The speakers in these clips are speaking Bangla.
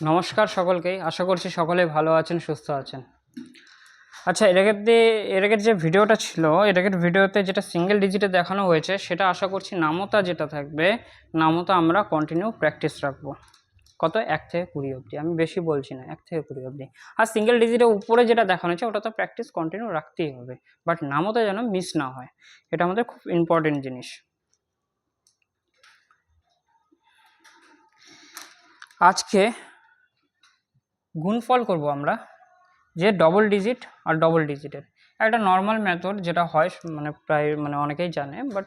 নমস্কার সকলকেই আশা করছি সকলে ভালো আছেন, সুস্থ আছেন। আচ্ছা এর আগের দিয়ে এর আগের যে ভিডিওটা ছিল, এর আগের ভিডিওতে যেটা সিঙ্গেল ডিজিটে দেখানো হয়েছে, সেটা আশা করছি নামতা যেটা থাকবে, নামতা আমরা কন্টিনিউ প্র্যাকটিস রাখব। কত? এক থেকে কুড়ি অবধি। আমি বেশি বলছি না, এক থেকে কুড়ি অবধি। আর সিঙ্গেল ডিজিটের উপরে যেটা দেখানো হয়েছে ওটা তো প্র্যাকটিস কন্টিনিউ রাখতেই হবে। বাট নামতা যেন মিস না হয়, এটা আমাদের খুব ইম্পর্টেন্ট জিনিস। আজকে গুণফল করব আমরা যে ডবল ডিজিট আর ডবল ডিজিটের একটা নর্মাল মেথড যেটা হয় মানে প্রায় মানে অনেকেই জানে বাট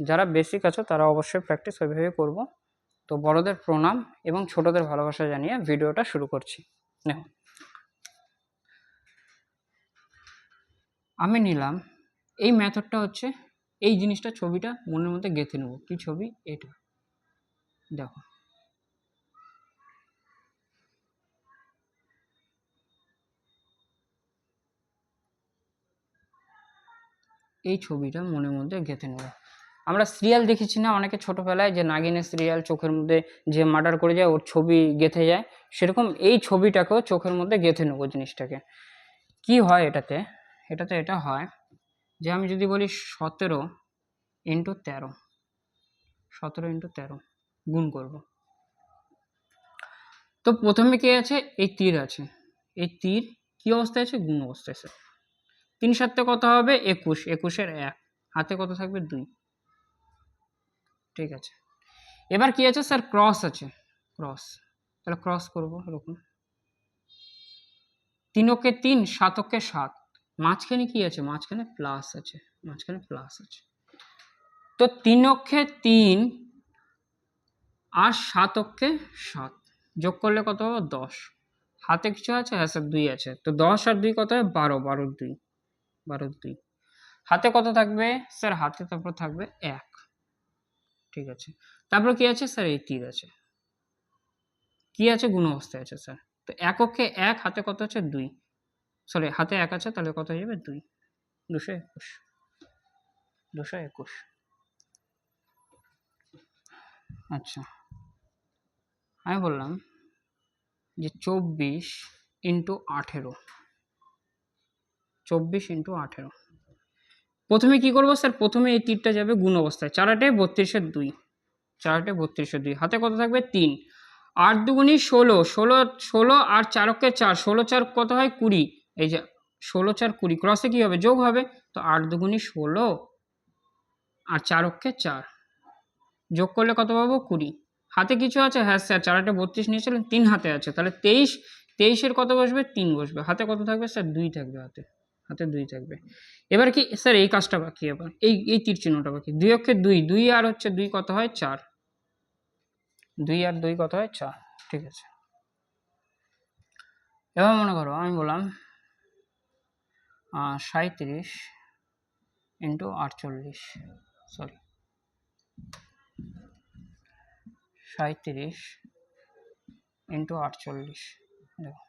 যারা বেসিক আছে তারা অবশ্যই প্র্যাকটিস ওইভাবে করব। তো বড়দের প্রণাম এবং ছোটদের ভালোবাসা জানিয়ে ভিডিওটা শুরু করছি। দেখো আমি নিলাম, এই মেথডটা হচ্ছে, এই জিনিসটা ছবিটা মনের মধ্যে গেঁথে নেব। কি ছবি? এটা। দেখো। এই ছবিটা মনের মধ্যে গেঁথে নেব। আমরা সিরিয়াল দেখেছি না, অনেকে ছোটোবেলায় যে নাগিনের সিরিয়াল চোখের মধ্যে যে মার্ডার করে যায়, ওর ছবি গেঁথে যায়, সেরকম এই ছবিটাকেও চোখের মধ্যে গেঁথে নেব জিনিসটাকে। কি হয় এটাতে? এটাতে এটা হয় যে আমি যদি বলি সতেরো ইন্টু তেরো, সতেরো ইন্টু তেরো, গুণ করব। তো প্রথমে কে আছে? এই তীর আছে। এই তীর কি অবস্থায় আছে? গুণ অবস্থায় আছে। তিন সাতে কত হবে? একুশ। একুশের এক হাতে কত থাকবে? দুই। ঠিক আছে। এবার কি আছে? স্যার ক্রস আছে। ক্রস তাহলে ক্রস করব, এরকম। তিনকে তিন, সাতকে সাত। মাঝখানে কি আছে? মাঝখানে প্লাস আছে। মাঝখানে প্লাস আছে। তো তিনকে তিন আর সাতকে সাত। যোগ করলে কত হবে? দশ। হাতে কিছু আছে? হ্যাঁ স্যার, দুই আছে। তো দশ আর দুই কত হয়? বারো। বারোর দুই। বারোর দুই। হাতে কত থাকবে? স্যার, হাতে তারপর থাকবে এক। ঠিক আছে। তারপর কি আছে? স্যার, এই তীর আছে। কি আছে? গুণ অবস্থায় আছে, স্যার। তো এককে এক, হাতে কত আছে? দুই। সরি, হাতে এক আছে, তাহলে কত হয়ে যাবে? দুই। দুশো একুশ। দুশো একুশ। আচ্ছা। আমি বললাম যে চব্বিশ ইন্টু আঠেরো। চব্বিশ ইন্টু আঠেরো। প্রথমে কি করব স্যার? প্রথমে এই তীরটা যাবে গুণ অবস্থায়। চারাটে বত্রিশের দুই। চারাটে বত্রিশের দুই। হাতে কত থাকবে? তিন। আট দুগুণি ষোলো। ষোলো ষোলো আর চারকে চার। ষোলো চার কত হয়? কুড়ি। এই যে ষোলো চার কুড়ি। ক্রসে কী হবে? যোগ হবে। তো আট দুগুণি ষোলো আর চারকে চার। যোগ করলে কত পাবো? কুড়ি। হাতে কিছু আছে? হ্যাঁ স্যার, চারাটে বত্রিশ নিয়েছিলেন। তিন হাতে আছে। তাহলে তেইশ, তেইশের কত বসবে? তিন বসবে। হাতে কত থাকবে? স্যার, দুই থাকবে হাতে। হাতে দুই থাকবে। এবার কি, স্যার এই কাজটা বাকি এবার এই এই তীর চিহ্নটা বাকি। দুই অক্ষে দুই দুই আর হচ্ছে দুই কত হয়? চার। দুই আর দুই কত হয়? চার। ঠিক আছে। এবার মনে করো আমি বললাম সাঁত্রিশ ইন্টু আটচল্লিশ সরি সাঁত্রিশ ইন্টু আটচল্লিশ, দেখো।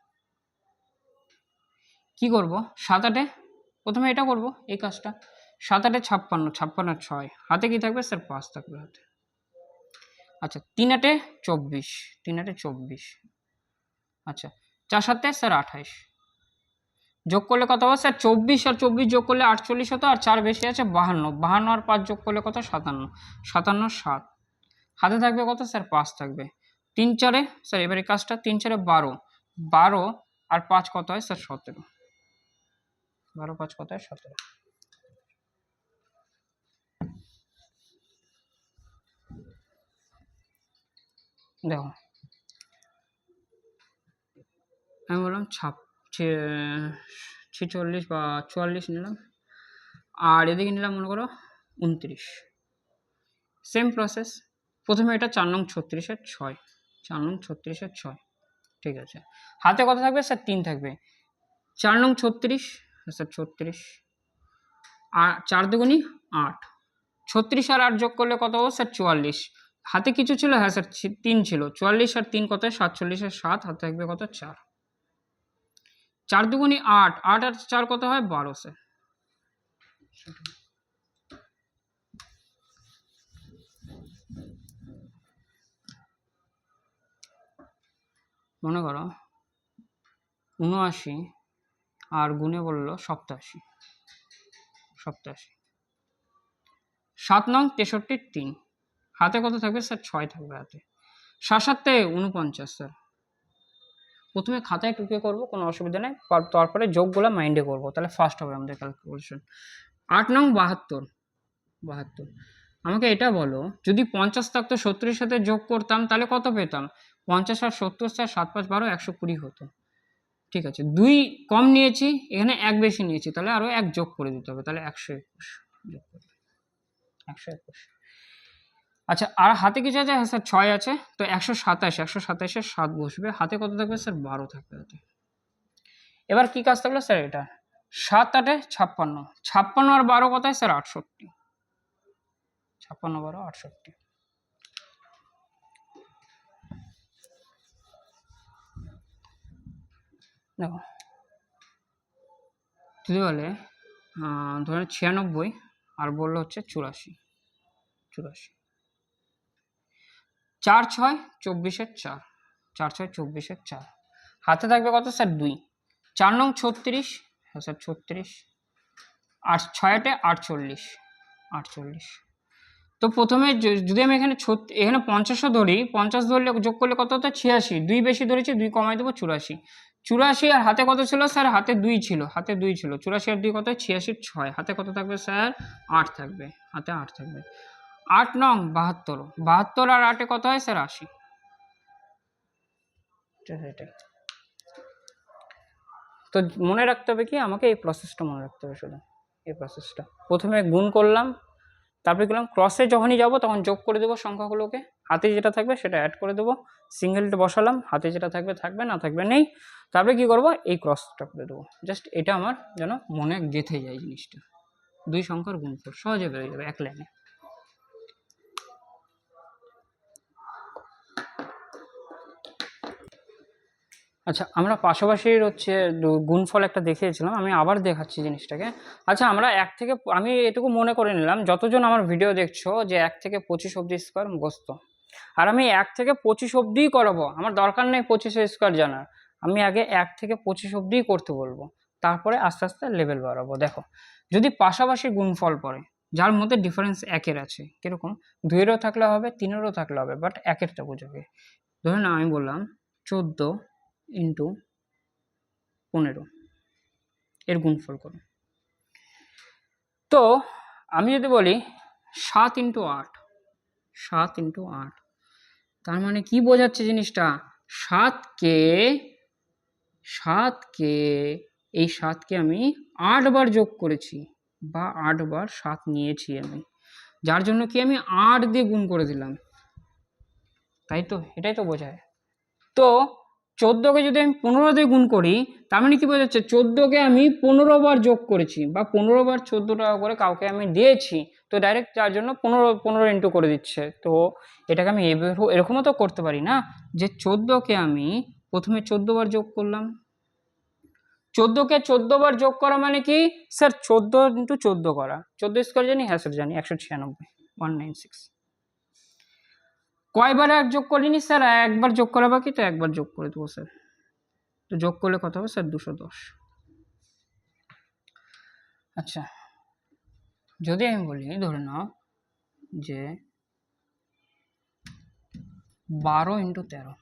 কী করব? সাত আটে? প্রথমে এটা করব, এই কাজটা। সাত আটে ছাপ্পান্ন ছাপ্পান্ন ছয়। হাতে কি থাকবে? স্যার পাঁচ থাকবে হাতে। আচ্ছা তিন আটে চব্বিশ, তিন আটে চব্বিশ। আচ্ছা চার সাতে স্যার আঠাইশ। যোগ করলে কত হবে? স্যার চব্বিশ, আর চব্বিশ যোগ করলে আটচল্লিশ হতো, আর চার বেশি আছে বাহান্ন। বাহান্ন আর পাঁচ যোগ করলে কত? সাতান্ন। সাতান্ন সাত। হাতে থাকবে কত? স্যার পাঁচ থাকবে। তিন চারে, স্যার এবারে কাজটা তিন চারে বারো। বারো আর পাঁচ কত হয়? স্যার সতেরো। বারো পাঁচ কত হয় সতেরো। দেখো। আমি বললাম ছাপ ছেচল্লিশ বা চুয়াল্লিশ নিলাম। আর এদিকে নিলাম, মনে করো, উনত্রিশ। সেম প্রসেস প্রথমে এটা চার নং ছত্রিশের ছয়। চার নং ছত্রিশের ছয়। ঠিক আছে। হাতে কত থাকবে? স্যার, তিন থাকবে। চার নং ছত্রিশ স্যার ছত্রিশ। আর চার দুগুনি আট। ছত্রিশ আর আট যোগ করলে কত হবে? স্যার, চুয়াল্লিশ। হাতে কিছু ছিল? হ্যাঁ স্যার তিন ছিল। চুয়াল্লিশ আর তিন কত সাতচল্লিশের সাত। হাতে থাকবে কত? চার। চার দুগুনি আট। আট আর চার কত হয়? বারো, স্যার। মনে করো, উনআশি আর গুণে বলল, সপ্তাশি। সপ্তাশি। সাত নং তেষট্টির তিন। হাতে কত থাকবে স্যার? ছয় থাকবে হাতে। সাত সাতে উনপঞ্চাশ স্যার। প্রথমে খাতায় টুকে করব, কোনো অসুবিধা নেই। তারপরে যোগগুলো মাইন্ডে করব। তাহলে ফার্স্ট হবে আমাদের ক্যালকুলেশন আট নং বাহাত্তর। বাহাত্তর। আমাকে এটা বলো, যদি পঞ্চাশ থাকতো সত্তরের সাথে যোগ করতাম, তাহলে কত পেতাম? পঞ্চাশ আর সত্তর, স্যার, সাত পাঁচ বারো, একশো কুড়ি হতো। ঠিক আছে, দুই কম নিয়েছি, এখানে এক বেশি নিয়েছি, তাহলে আরও এক যোগ করে দিতে হবে, তাহলে একশো একুশ যোগ করতে একশো একুশ। আচ্ছা আর হাতে কিছু আছে হ্যাঁ স্যার? ছয় আছে, তো একশো সাতাশ, একশো সাতাশের সাত বসবে, হাতে কত থাকবে, স্যার? বারো থাকবে হাতে। এবার কি কাজ থাকল, স্যার, এটা? সাত আটে ছাপ্পান্ন ছাপ্পান্ন আর বারো কথায়, স্যার? আটষট্টি। ছাপ্পান্ন, বারো, আটষট্টি। দেখো। যদি বলে ধরেন ছিয়ানব্বই, আর বলল হচ্ছে চুরাশি চুরাশি। চার ছয় চব্বিশের চার চার ছয় চব্বিশের চার। হাতে থাকবে কত স্যার? দুই। চার নং ছত্রিশ হ্যাঁ স্যার ছত্রিশ। আট ছয়টে আটচল্লিশ আটচল্লিশ। তো প্রথমে যদি আমি এখানে এখানে পঞ্চাশও ধরি, পঞ্চাশ ধরলে যোগ করলে কত হতো? ছিয়াশি। দুই বেশি ধরেছি, দুই কমাই দেবো চুরাশি। চুরাশি আর হাতে কত ছিল স্যার? হাতে দুই ছিল, হাতে দুই ছিল। চুরাশি আর দুই কত? ছিয়াশির ছয়। হাতে কত থাকবে স্যার? আট থাকবে। হাতে আট থাকবে। আট নং, বাহাত্তর। বাহাত্তর আর আটে কত হয় স্যার? আশি। তো মনে রাখতে হবে কি? আমাকে এই প্রসেসটা মনে রাখতে হবে শুধু এই প্রসেসটা প্রথমে গুণ করলাম তারপরে গেলাম ক্রসে যখনই যাব তখন যোগ করে দেবো সংখ্যাগুলোকে। হাতে যেটা থাকবে সেটা অ্যাড করে দেবো। সিঙ্গেলটা বসালাম, হাতে যেটা থাকবে থাকবে, না থাকবে নেই। তারপরে কি করব? এই ক্রসটা করে দেবো। জাস্ট এটা আমার যেন মনে গেঁথে যায় জিনিসটা। দুই সংখ্যার গুণফল সহজে বেরিয়ে যাবে এক লাইনে আচ্ছা আমরা পাশাপাশির হচ্ছে গুণফল একটা দেখিয়েছিলাম, আমি আবার দেখাচ্ছি জিনিসটাকে। আচ্ছা আমরা এক থেকে আমি এটুকু মনে করে নিলাম, যতজন আমার ভিডিও দেখছ যে এক থেকে পঁচিশ অব্দি স্কোয়ার মুখস্থ, আর আমি এক থেকে পঁচিশ অব্দিই করাবো, আমার দরকার নেই পঁচিশে স্কোয়ার জানার, আমি আগে এক থেকে পঁচিশ অব্দিই করতে বলব, তারপরে আস্তে আস্তে লেভেল বাড়াবো, দেখো। যদি পাশাপাশি গুণফল পড়ে, যার মধ্যে ডিফারেন্স একের আছে, কীরকম? দুইয়েরও থাকলে হবে, তিনেরও থাকলে হবে বাট একেরটা বোঝাবে ধরুন আমি বললাম, চোদ্দ ইন্টু পনেরো। এর গুণফল করো। তো আমি যদি বলি সাত ইন্টু আট, সাত ইন্টু আট, তার মানে কি বোঝাচ্ছে জিনিসটা? সাতকে সাতকে, এই সাতকে আমি আটবার যোগ করেছি বা আটবার সাত নিয়েছি আমি। যার জন্য কি আমি আট দিয়ে গুণ করে দিলাম? তাই তো, এটাই তো বোঝায়। তো চোদ্দোকে যদি আমি পনেরো দিয়ে গুণ করি, তার মানে কি বোঝাচ্ছে চোদ্দোকে আমি পনেরো বার যোগ করেছি বা পনেরো বার চোদ্দ টাকা করে কাউকে আমি দিয়েছি, তো ডাইরেক্ট তার জন্য পনেরো পনেরো ইন্টু করে দিচ্ছে। তো এটাকে আমি এরকমও তো করতে পারি না যে চোদ্দোকে আমি প্রথমে চোদ্দ বার যোগ করলাম। চোদ্দোকে চোদ্দ বার যোগ করা মানে কি? স্যার, চোদ্দ ইন্টু চোদ্দ করা। চোদ্দ স্কোয়ার জানি? হ্যাঁ স্যার জানি। একশো ছিয়ানব্বই। ওয়ান নাইন সিক্স কয়বার এক যোগ করিনি স্যার, একবার যোগ করা বাকি তো একবার যোগ করে দেবো, স্যার। তো যোগ করলে কত হবে? স্যার, দুশো দশ। আচ্ছা যদি আমি বলি, ধরে নাও যে বারো ইন্টু তেরো।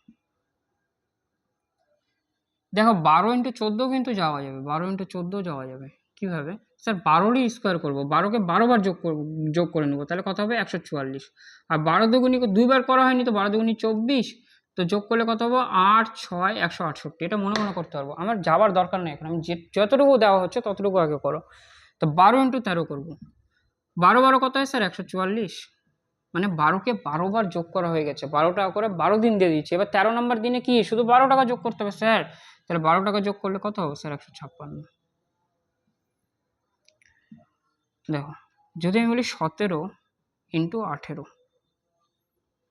দেখো, বারো ইন্টু চোদ্দ কিন্তু যাওয়া যাবে, বারো ইন্টু চোদ্দ যাওয়া যাবে। কীভাবে? স্যার, বারোরই স্কোয়ার করব। বারোকে বারোবার যোগ করব, যোগ করে নেব। তাহলে কত হবে? একশো চুয়াল্লিশ। আর বারো দুগুনি দুইবার করা হয়নি তো বারো দুগুনি চব্বিশ? তো যোগ করলে কত হব? আট, ছয়, একশো আটষট্টি। এটা মনে মনে করতে পারব। আমার যাওয়ার দরকার নেই এখন। আমি যে, যতটুকু দেওয়া হচ্ছে ততটুকু আগে করো। তো বারো ইন্টু তেরো করব। বারো বারো কত হয় স্যার? একশো চুয়াল্লিশ। মানে বারোকে বারোবার যোগ করা হয়ে গেছে। বারো টাকা করে বারো দিন দিয়ে দিচ্ছে। এবার তেরো নম্বর দিনে কি? শুধু বারো টাকা যোগ করতে হবে, স্যার? তাহলে বারো টাকা যোগ করলে কত হবে, স্যার? একশো ছাপ্পান্ন। দেখো, যদি আমি বলি সতেরো ইন্টু আঠেরো।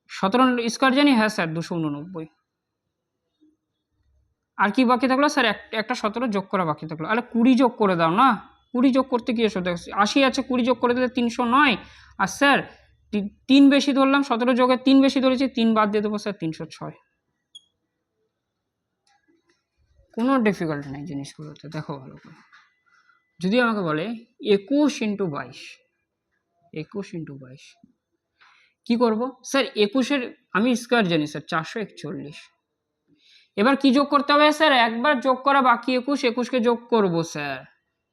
সতেরো স্কোয়ার জানি? হ্যাঁ স্যার দুশো উননব্বই। আর কি বাকি থাকল? স্যার এক- একটা সতেরো যোগ করা বাকি থাকল। আরে কুড়ি যোগ করে দাও না। কুড়ি যোগ করতে কি এসো? দেখো, আশি আছে, কুড়ি যোগ করে দিলে তিনশো নয়। আর স্যার তিন বেশি ধরলাম, সতেরো যোগে তিন বেশি ধরেছি, তিন বাদ দিয়ে দেবো স্যার তিনশো ছয়। কোনো ডিফিকাল্ট নেই জিনিসগুলোতে, দেখো ভালো করে। যদি আমাকে বলে একুশ ইন্টু বাইশ, একুশ ইন্টু বাইশ। কী করব? স্যার, একুশের, আমি স্কোয়ার জানি স্যার, চারশো একচল্লিশ। এবার কি যোগ করতে হবে স্যার? একবার যোগ করা বাকি একুশ, একুশকে যোগ করব স্যার।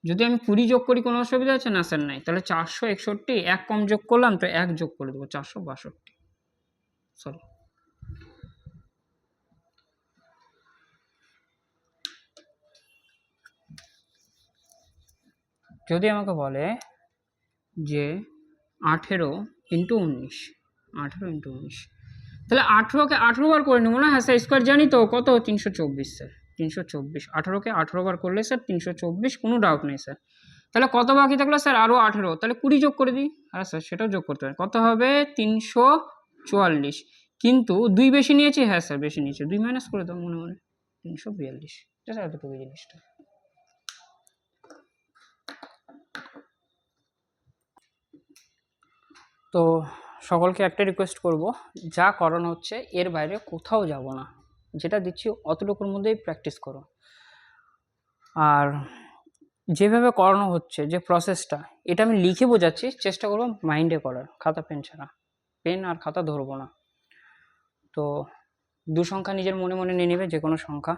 যদি আমি কুড়ি যোগ করি, কোনো অসুবিধা আছে না স্যার, নাই। তাহলে চারশো একষট্টি, এক কম যোগ করলাম, তো এক যোগ করে দেবো, চারশো বাষট্টি। সরি যদি আমাকে বলে যে আঠেরো ইন্টু উনিশ, আঠেরো ইন্টু উনিশ, তাহলে আঠেরোকে আঠেরো বার করে নেব না? হ্যাঁ স্যার স্কোয়ার জানি তো, কত? তিনশো চব্বিশ স্যার তিনশো চব্বিশ। আঠেরোকে আঠেরো বার করলে স্যার তিনশো চব্বিশ, কোনো ডাউট নেই স্যার তাহলে কত বাকি থাকল স্যার আরও আঠেরো। তাহলে কুড়ি যোগ করে দিই। হ্যাঁ স্যার সেটাও যোগ করতে হবে কত হবে? তিনশো চুয়াল্লিশ। কিন্তু দুই বেশি নিয়েছি? হ্যাঁ স্যার বেশি নিয়েছি। দুই মাইনাস করে দাও মনে মনে। তিনশো বিয়াল্লিশ। ঠিক আছে এতটুকু জিনিসটা। তো সকলকে একটা রিকোয়েস্ট করব, যা করানো হচ্ছে এর বাইরে কোথাও যাব না। যেটা দিচ্ছি অতটুকুর মধ্যেই প্র্যাকটিস করো। আর যেভাবে করানো হচ্ছে, যে প্রসেসটা এটা আমি লিখে বোঝাচ্ছি, চেষ্টা করব মাইন্ডে করার, খাতা পেন ছাড়া। পেন আর খাতা ধরবো না। তো দু সংখ্যা নিজের মনে মনে নিয়ে নেবে যে কোনো সংখ্যা।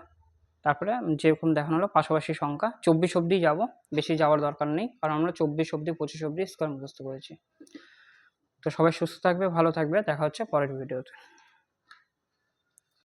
তারপরে যেরকম দেখানো হলো, পাশাপাশি সংখ্যা। চব্বিশ অবধি যাব, বেশি যাওয়ার দরকার নেই, কারণ আমরা চব্বিশ অবধি, পঁচিশ অবধি স্কোয়ার মুখস্থ করেছি। তো সবাই সুস্থ থাকবে ভালো থাকবে। দেখা হচ্ছে পরের ভিডিওতে